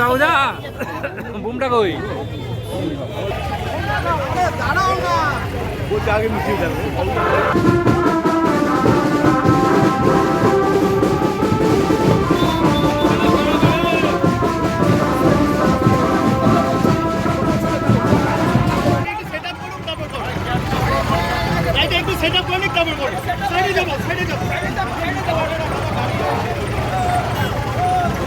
বাবুদা বুমটা কই? একটু set up করে তারপর করি সাইডে যাব সাইডে যাব।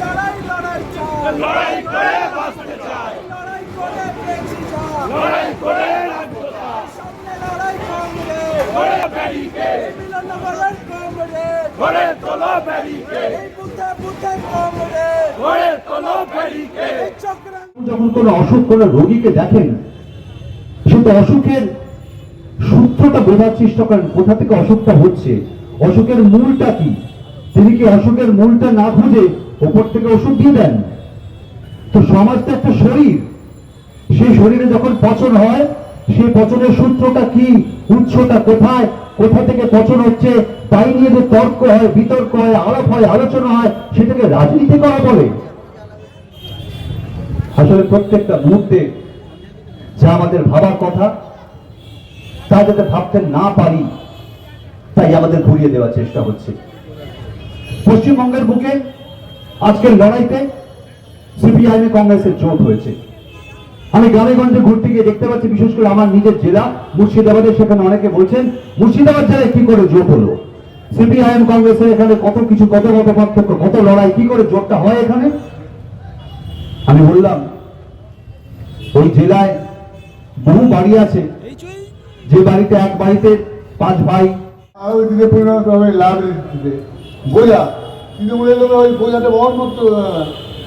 লড়াই লড়াই চাই লড়াই করে যখন কোনো অসুখ কোনো রোগীকে দেখেন কিন্তু অসুখের সূত্রটা বোঝার চেষ্টা করেন, কোথা থেকে অসুখটা হচ্ছে, অসুখের মূলটা কি, তিনি কি অসুখের মূলটা না খুঁজে ওপর থেকে ওষুধ দিয়ে দেন? তো সমাজ তো একটা শরীর। সেই শরীরে যখন পচন হয়, সেই পচনের সূত্রটা কি, উৎসটা কোথায়, কোথা থেকে পচন হচ্ছে, তাই নিয়ে যে তর্ক হয়, বিতর্ক হয়, আলাপ হয়, আলোচনা হয়, সেটাকে রাজনীতি করা বলে। আসলে প্রত্যেকটা মুহূর্তে যা আমাদের ভাবার কথা, তা যাতে ভাবতে না পারি, তাই আমাদের ঘুরিয়ে দেওয়ার চেষ্টা হচ্ছে। পশ্চিমবঙ্গের বুকে, আজকের লড়াইতে সিপিআইএম কংগ্রেসের জোট হয়েছে। আমি গ্রামে গঞ্জে ঘুরতে গিয়ে দেখতে পাচ্ছি, বিশেষ করে আমার নিজের জেলা মুর্শিদাবাদের সেখানে অনেকে বলছেন, মুর্শিদাবাদ জেলায় কি করে জোট হলো? সিপিআইএম কংগ্রেসের এখানে কত কিছু, কত কত পার্থক্য, কত লড়াই, কি করে জোটটা হয় এখানে? আমি বললাম, ওই জেলায় বহু বাড়ি আছে। যে বাড়িতে এক বাড়িতে পাঁচ ভাই। আরও দিকে পরিণত হবে, লাভ বোঝা তৃণমূলের ওই বোঝাটা বহন করতে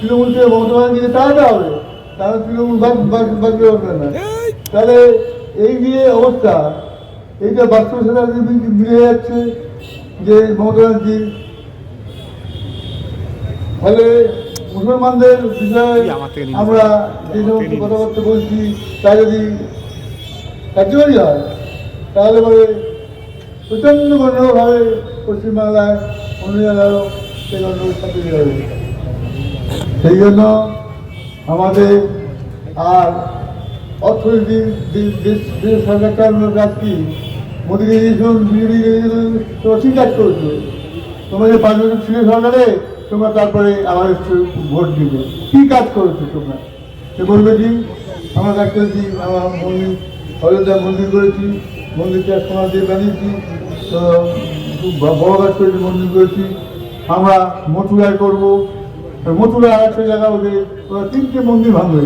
তৃণমূল থেকে মমতা ব্যানার্জিকে তাড়াতে হবে তাহলে তৃণমূল বাঁচতে পারবে না তাহলে এই যে অবস্থা এইটা বাস্তবের সাথে মিলে যাচ্ছে যে মমতা ব্যানার্জি ফলে মুসলমানদের বিষয়ে আমরা যে সমস্ত কথাবার্তা বলছি তা যদি কার্যকরী হয় তাহলে পরে প্রচণ্ডভাবে পশ্চিমবাংলায় অন্য জেলারও সেই গণ্ডগোল যাবে। সেই জন্য আমাদের আর সরকার কাজ কি পাঁচ তোমরা তারপরে ভোট দিবে। কি কাজ করেছ তোমরা? সে বলবে কি, আমরা কাজ মন্দির অযোধ্যা মন্দির করেছি দিয়ে বানিয়েছি, তো বড় করেছি, মন্দির করেছি। আমরা মথুরায় করব মথুরা আর একটা জায়গা ওদের, ওরা তিনটে মন্দির ভাঙবে।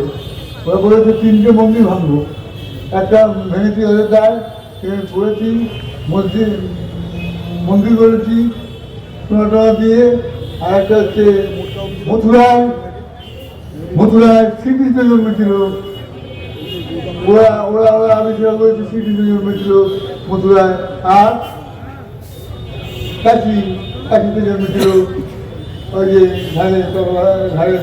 ওরা বলেছে তিনটে মন্দির ভাঙবো। একটা ভেঙেছি অযোধ্যায় করেছি, মসজিদ, মন্দির করেছি সোনা টোনা দিয়ে। আর একটা হচ্ছে মথুরায় মথুরায় শ্রীকৃষ্ণ জন্মেছিল। ওরা ওরা ওরা আবিষ্কার করেছে শ্রীকৃষ্ণ জন্মেছিল মথুরায়। আর কাশি, কাশিতে জন্মেছিল ওই যে ধারে ধারে